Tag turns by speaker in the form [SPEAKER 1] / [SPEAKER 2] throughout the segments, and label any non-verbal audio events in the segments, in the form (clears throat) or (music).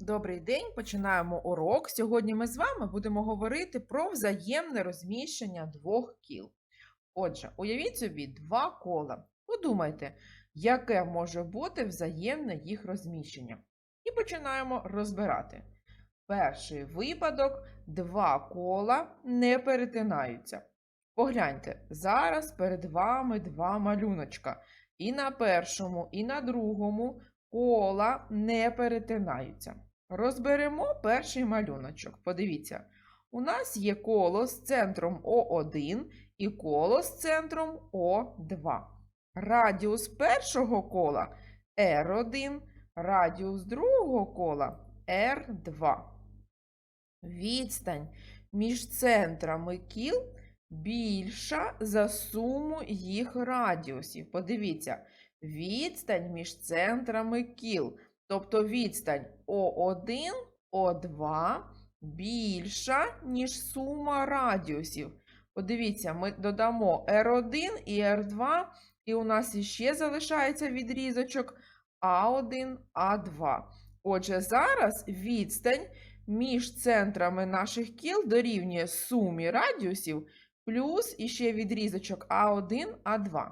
[SPEAKER 1] Добрий день, починаємо урок. Сьогодні ми з вами будемо говорити про взаємне розміщення двох кіл. Отже, уявіть собі два кола. Подумайте, яке може бути взаємне їх розміщення. І починаємо розбирати. Перший випадок два кола не перетинаються. Погляньте, зараз перед вами два малюночка. І на першому, і на другому кола не перетинаються. Розберемо перший малюночок. Подивіться, у нас є коло з центром О1 і коло з центром О2. Радіус першого кола R1, радіус другого кола R2. Відстань між центрами кіл більша за суму їх радіусів. Подивіться, відстань між центрами кіл. Тобто відстань О1, О2 більша, ніж сума радіусів. Подивіться, ми додамо R1 і R2, і у нас іще залишається відрізочок А1, А2. Отже, зараз відстань між центрами наших кіл дорівнює сумі радіусів плюс іще відрізочок А1, А2.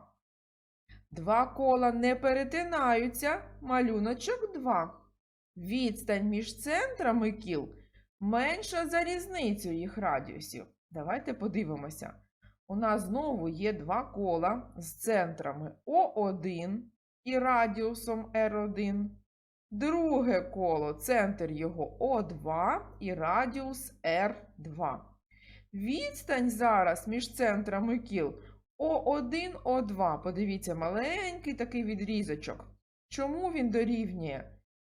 [SPEAKER 1] Два кола не перетинаються, малюночок 2. Відстань між центрами кіл менша за різницю їх радіусів. Давайте подивимося. У нас знову є два кола з центрами О1 і радіусом R1. Друге коло центр його О2 і радіус R2. Відстань зараз між центрами кіл О1, О2. Подивіться, маленький такий відрізочок. Чому він дорівнює?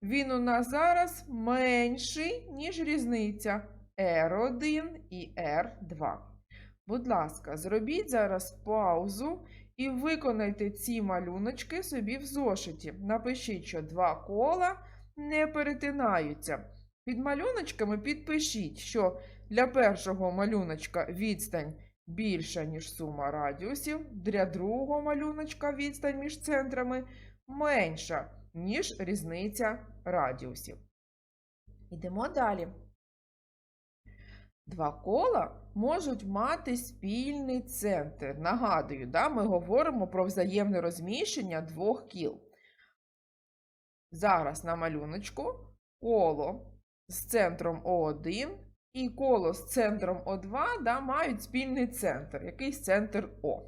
[SPEAKER 1] Він у нас зараз менший, ніж різниця R1 і R2. Будь ласка, зробіть зараз паузу і виконайте ці малюночки собі в зошиті. Напишіть, що два кола не перетинаються. Під малюночками підпишіть, що для першого малюночка відстань більша, ніж сума радіусів, для другого малюночка відстань між центрами менша, ніж різниця радіусів. Йдемо далі. Два кола можуть мати спільний центр. Нагадую, да, ми говоримо про взаємне розміщення двох кіл. Зараз на малюночку коло з центром О1 і коло з центром О2 да, мають спільний центр, якийсь центр О.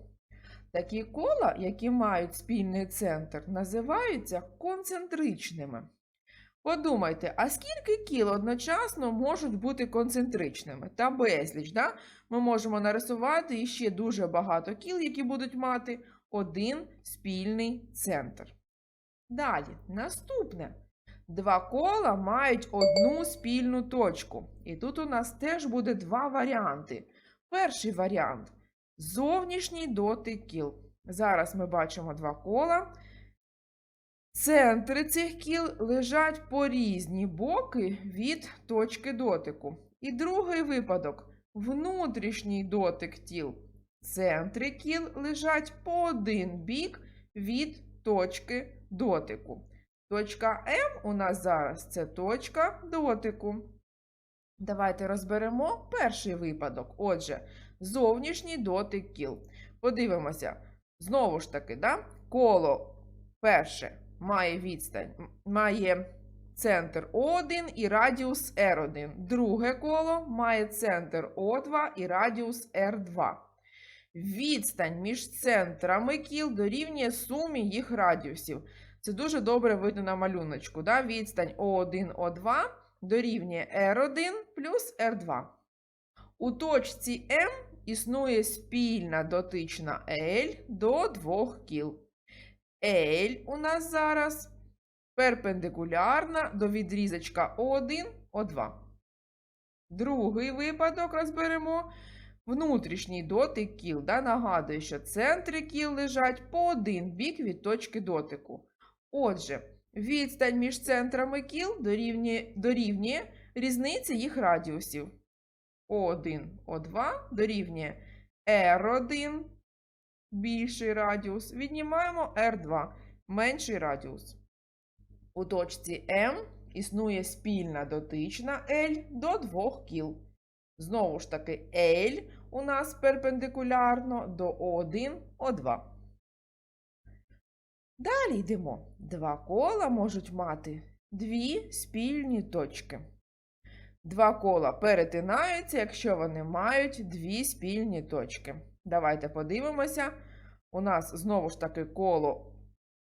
[SPEAKER 1] Такі кола, які мають спільний центр, називаються концентричними. Подумайте, а скільки кіл одночасно можуть бути концентричними? Та безліч, да? Ми можемо нарисувати іще дуже багато кіл, які будуть мати один спільний центр. Далі, наступне. Два кола мають одну спільну точку. І тут у нас теж буде два варіанти. Перший варіант зовнішній дотик кіл. Зараз ми бачимо два кола. Центри цих кіл лежать по різні боки від точки дотику. І другий випадок внутрішній дотик тіл. Центри кіл лежать по один бік від точки дотику. Точка М у нас зараз це точка дотику. Давайте розберемо перший випадок. Отже, зовнішній дотик кіл. Подивимося. Знову ж таки, да? коло перше має відстань, має центр О1 і радіус R1. Друге коло має центр О2 і радіус R2. Відстань між центрами кіл дорівнює сумі їх радіусів. Це дуже добре видно на малюночку. Да? Відстань О1, О2 дорівнює R1 плюс R2. У точці М існує спільна дотична L до двох кіл. L у нас зараз перпендикулярна до відрізочка О1, О2. Другий випадок розберемо. Внутрішній дотик кіл. Да? Нагадую, що центри кіл лежать по один бік від точки дотику. Отже, відстань між центрами кіл дорівнює, дорівнює різниці їх радіусів. О1, О2 дорівнює R1 більший радіус, віднімаємо R2 менший радіус. У точці М існує спільна дотична L до двох кіл. Знову ж таки, L у нас перпендикулярно до O1, O2. Далі йдемо. Два кола можуть мати дві спільні точки. Два кола перетинаються, якщо вони мають дві спільні точки. Давайте подивимося. У нас знову ж таки коло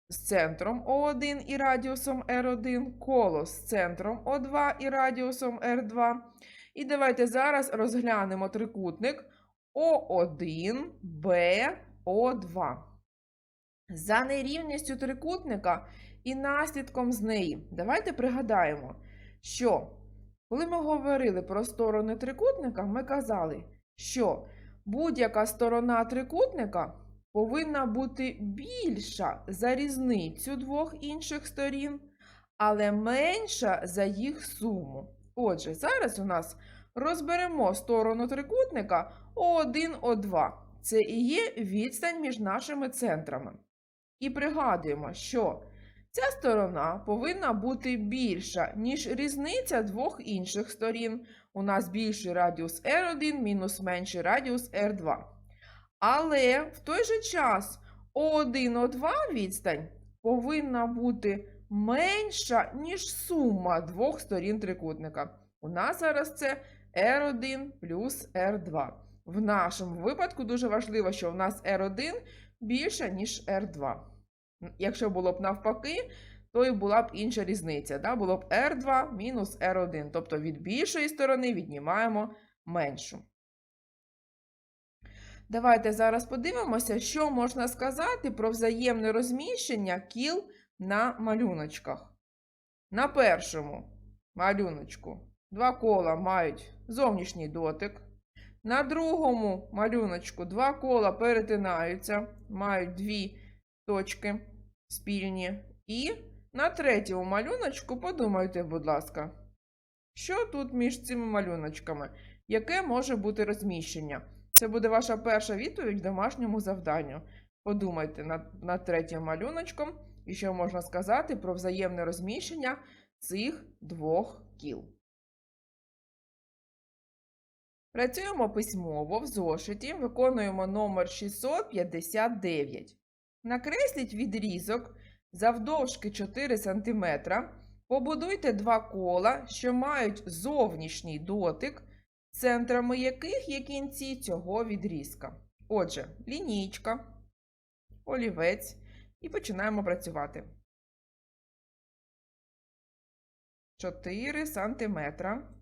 [SPEAKER 1] з центром О1 і радіусом R1, коло з центром О2 і радіусом R2. І давайте зараз розглянемо трикутник О1, Б, О2. За нерівністю трикутника і наслідком з неї. Давайте пригадаємо, що коли ми говорили про сторони трикутника, ми казали, що будь-яка сторона трикутника повинна бути більша за різницю двох інших сторін, але менша за їх суму. Отже, зараз у нас розберемо сторону трикутника О1, О2. Це і є відстань між нашими центрами. І пригадуємо, що ця сторона повинна бути більша, ніж різниця двох інших сторін. У нас більший радіус R1 мінус менший радіус R2. Але в той же час O1, O2 відстань повинна бути менша, ніж сума двох сторін трикутника. У нас зараз це R1 плюс R2. В нашому випадку дуже важливо, що в нас R1 більше, ніж R2. Якщо було б навпаки, то і була б інша різниця. Да? Було б R2 мінус R1. Тобто від більшої сторони віднімаємо меншу. Давайте зараз подивимося, що можна сказати про взаємне розміщення кіл на малюночках. На першому малюночку два кола мають зовнішній дотик. На другому малюночку два кола перетинаються, мають дві точки спільні. І на третьому малюночку подумайте, будь ласка, що тут між цими малюночками? Яке може бути розміщення? Це буде ваша перша відповідь домашньому завданню. Подумайте над, над третім малюночком і що можна сказати про взаємне розміщення цих двох кіл. Працюємо письмово в зошиті, виконуємо номер 659. Накресліть відрізок завдовжки 4 см. Побудуйте два кола, що мають зовнішній дотик, центрами яких є кінці цього відрізка. Отже, лінійка, олівець і починаємо працювати. 4 сантиметра.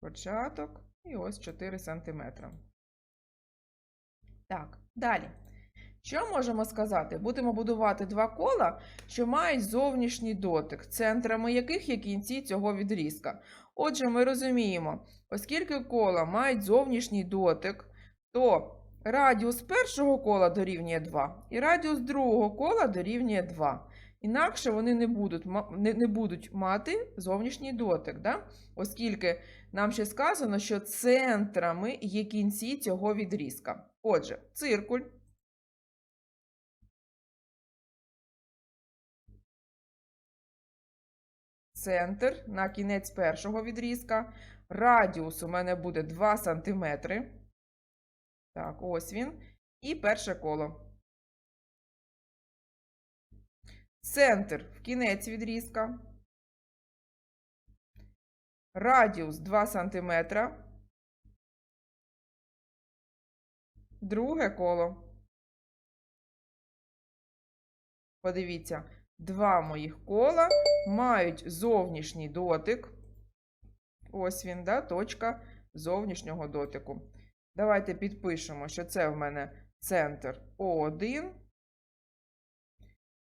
[SPEAKER 1] Початок і ось 4 сантиметра. Так, далі. Що можемо сказати? Будемо будувати два кола, що мають зовнішній дотик, центрами яких є кінці цього відрізка. Отже, ми розуміємо, оскільки кола мають зовнішній дотик, то радіус першого кола дорівнює 2 і радіус другого кола дорівнює 2. Інакше вони не будуть не, не будуть мати зовнішній дотик, да? оскільки нам ще сказано, що центрами є кінці цього відрізка. Отже, циркуль. Центр на кінець першого відрізка. Радіус у мене буде 2 см. Так, ось він. І перше коло. Центр в кінець відрізка. Радіус 2 см. Друге коло. Подивіться, два моїх кола мають зовнішній дотик. Ось він, да, точка зовнішнього дотику. Давайте підпишемо, що це в мене центр О1.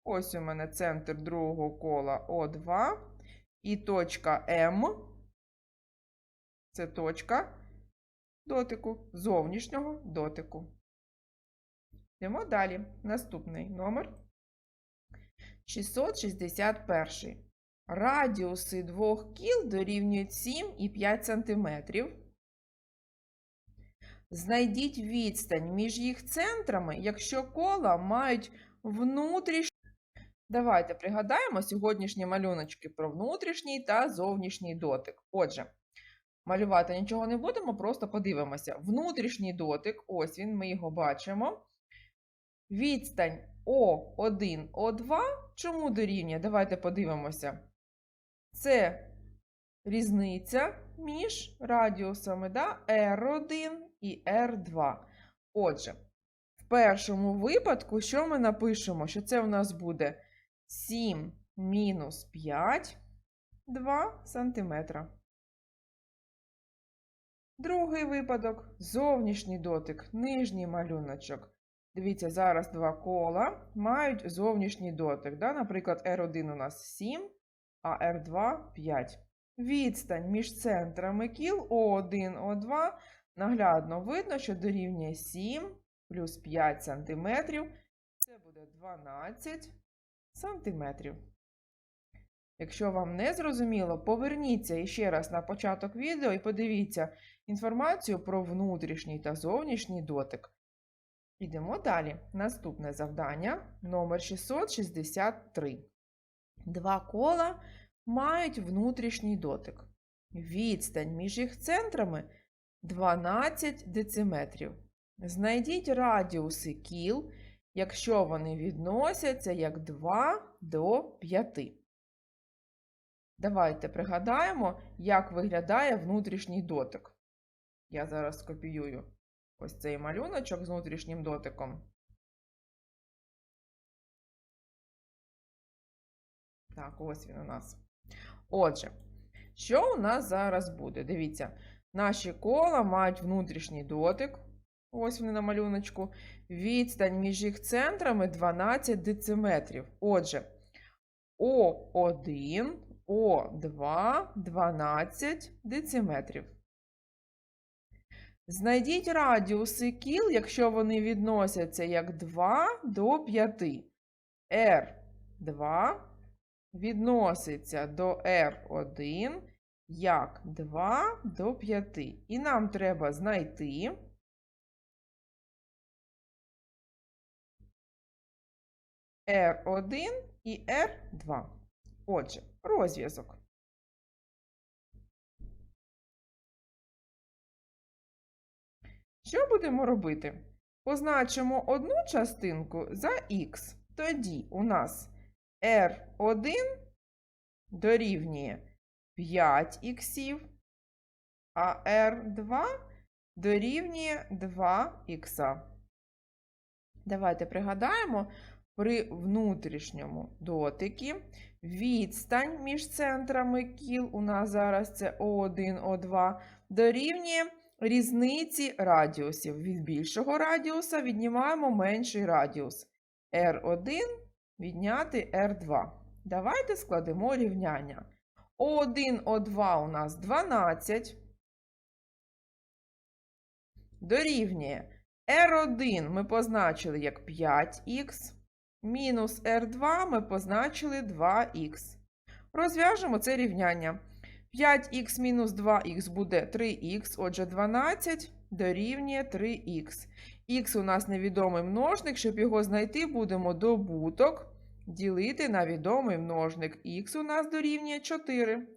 [SPEAKER 1] Ось у мене центр другого кола О2. І точка М. Це точка дотику, зовнішнього дотику. Йдемо далі. Наступний номер 661. Радіуси двох кіл дорівнюють 7 і 5 см. Знайдіть відстань між їх центрами, якщо кола мають внутрішній. Давайте пригадаємо сьогоднішні малюночки про внутрішній та зовнішній дотик. Отже, малювати нічого не будемо, просто подивимося. Внутрішній дотик, ось він, ми його бачимо. Відстань О1, О2. Чому дорівнює? Давайте подивимося. Це різниця між радіусами да? R1 і R2. Отже, в першому випадку, що ми напишемо? Що це у нас буде 7 мінус 5, 2 см. Другий випадок зовнішній дотик, нижній малюночок. Дивіться, зараз два кола мають зовнішній дотик. Да? Наприклад, R1 у нас 7, а R2 5. Відстань між центрами кіл О1, О2 наглядно видно, що дорівнює 7 плюс 5 см. Це буде 12 см. Якщо вам не зрозуміло, поверніться іще раз на початок відео і подивіться інформацію про внутрішній та зовнішній дотик. Ідемо далі. Наступне завдання номер 663. Два кола мають внутрішній дотик. Відстань між їх центрами 12 дециметрів. Знайдіть радіуси кіл, якщо вони відносяться як 2 до 5. Давайте пригадаємо, як виглядає внутрішній дотик. Я зараз скопіюю ось цей малюночок з внутрішнім дотиком. Так, ось він у нас. Отже, що у нас зараз буде? Дивіться, наші кола мають внутрішній дотик. Ось вони на малюночку. Відстань між їх центрами 12 дециметрів. Отже, О1, О2 12 дециметрів. Знайдіть радіуси кіл, якщо вони відносяться як 2 до 5. R2 відноситься до R1 як 2 до 5. І нам треба знайти R1 і R2. Отже, розв'язок. Що будемо робити? Позначимо одну частинку за х. Тоді у нас R1 дорівнює 5х, а R2 дорівнює 2х. Давайте пригадаємо, при внутрішньому дотикі відстань між центрами кіл, у нас зараз це О1, О2, дорівнює різниці радіусів. Від більшого радіуса віднімаємо менший радіус. R1 відняти R2. Давайте складемо рівняння. О1, О2 у нас 12. Дорівнює R1 ми позначили як 5х. Мінус R2 ми позначили 2х. Розв'яжемо це рівняння. 5х мінус 2х буде 3х, отже, 12 дорівнює 3х. Х у нас невідомий множник, щоб його знайти, будемо добуток ділити на відомий множник. Х у нас дорівнює 4.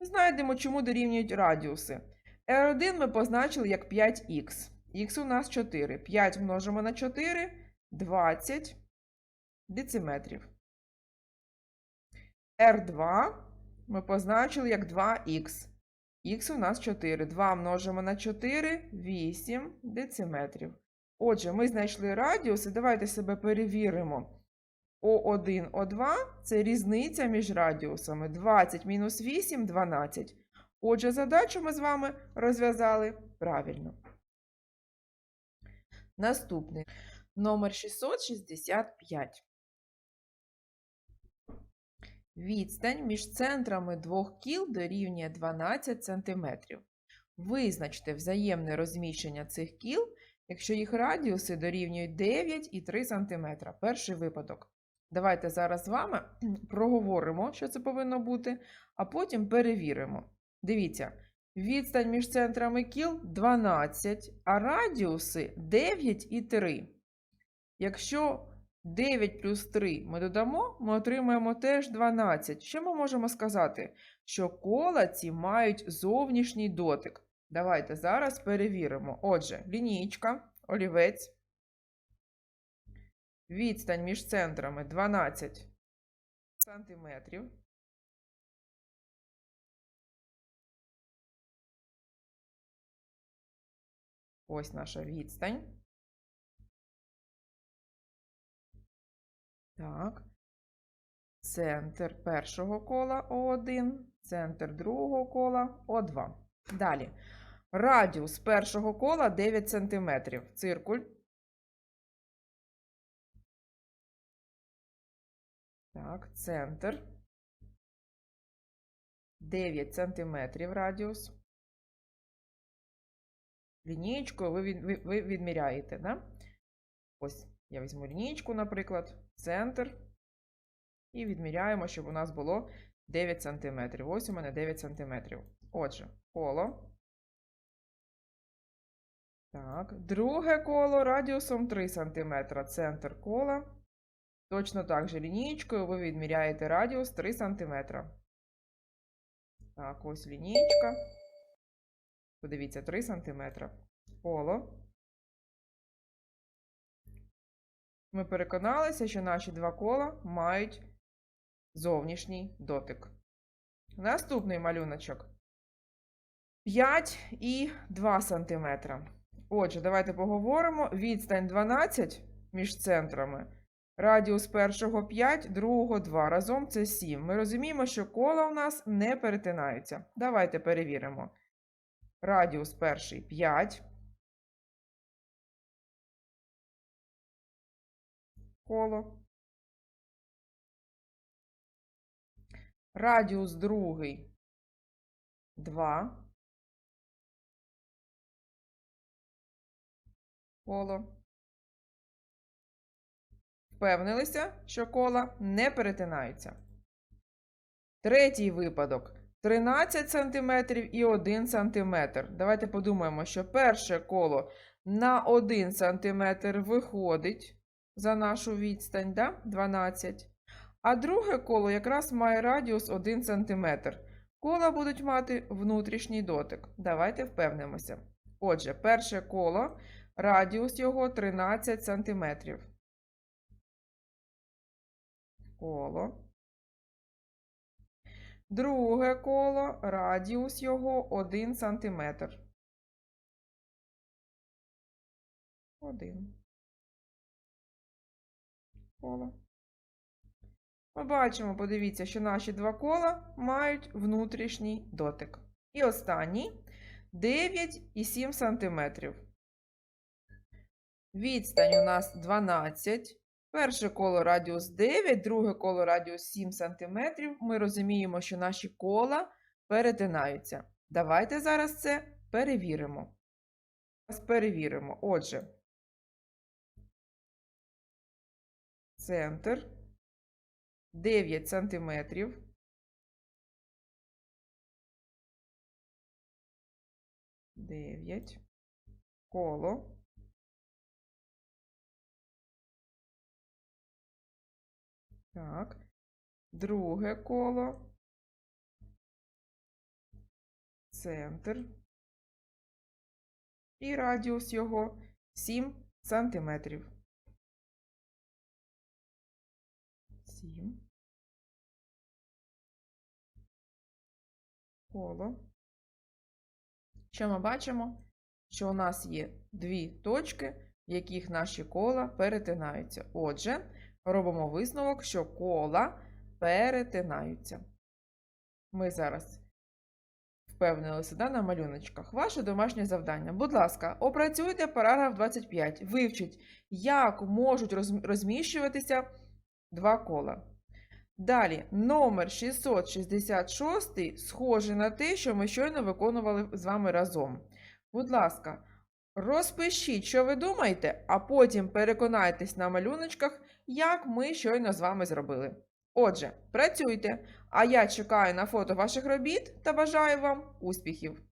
[SPEAKER 1] Знайдемо, чому дорівнюють радіуси. R1 ми позначили як 5х. Х у нас 4. 5 множимо на 4 20 дециметрів. R2 ми позначили як 2х. Х у нас 4. 2 множимо на 4 8 дециметрів. Отже, ми знайшли радіус і давайте себе перевіримо. О1, О2 це різниця між радіусами 20 мінус 8 12. Отже, задачу ми з вами розв'язали правильно. Наступний номер 665. Відстань між центрами двох кіл дорівнює 12 см. Визначте взаємне розміщення цих кіл, якщо їх радіуси дорівнюють 9 і 3 см. Перший випадок. Давайте зараз з вами (clears throat) проговоримо, що це повинно бути, а потім перевіримо. Дивіться, відстань між центрами кіл 12, а радіуси 9 і 3. Якщо 9 плюс 3 ми додамо, ми отримаємо теж 12. Що ми можемо сказати? Що кола ці мають зовнішній дотик. Давайте зараз перевіримо. Отже, лінійка, олівець. Відстань між центрами 12 сантиметрів. Ось наша відстань. Так. Центр першого кола О1, центр другого кола О2. Далі. Радіус першого кола 9 см. Циркуль. Так, центр. 9 см радіус. Лінієчкою ви, відміряєте, да? Ось я візьму лінійку, наприклад, центр. І відміряємо, щоб у нас було 9 см. Ось у мене 9 см. Отже, коло. Так, друге коло радіусом 3 см. Центр кола. Точно так же лінієчкою ви відміряєте радіус 3 см. Так, ось лінієчка. Подивіться, 3 см. Коло. Ми переконалися, що наші два кола мають зовнішній дотик. Наступний малюночок. 5 і 2 см. Отже, давайте поговоримо. Відстань 12 між центрами. Радіус першого 5, другого 2. Разом це 7. Ми розуміємо, що кола у нас не перетинаються. Давайте перевіримо. Радіус перший 5. Коло. Радіус другий 2. Коло. Впевнилися, що кола не перетинаються. Третій випадок 13 см і 1 см. Давайте подумаємо, що перше коло на 1 см виходить за нашу відстань, да? 12. А друге коло якраз має радіус 1 см. Кола будуть мати внутрішній дотик. Давайте впевнимося. Отже, перше коло, радіус його 13 см. Коло. Друге коло, радіус його 1 см. 1. Коло. Ми бачимо, подивіться, що наші два кола мають внутрішній дотик. І останній 9,7 см. Відстань у нас 12. Перше коло радіус 9, друге коло радіус 7 см. Ми розуміємо, що наші кола перетинаються. Давайте зараз це перевіримо. Зараз перевіримо. Отже, центр 9 см. Дев'ять. Коло. Так. Друге коло. Центр. І радіус його 7 сантиметрів. 7. Коло. Що ми бачимо? Що у нас є дві точки, в яких наші кола перетинаються. Отже, робимо висновок, що кола перетинаються. Ми зараз впевнилися да, на малюночках. Ваше домашнє завдання. Будь ласка, опрацюйте параграф 25. Вивчіть, як можуть розміщуватися два кола. Далі, номер 666 схожий на те, що ми щойно виконували з вами разом. Будь ласка, розпишіть, що ви думаєте, а потім переконайтесь на малюночках, як ми щойно з вами зробили. Отже, працюйте, а я чекаю на фото ваших робіт та бажаю вам успіхів!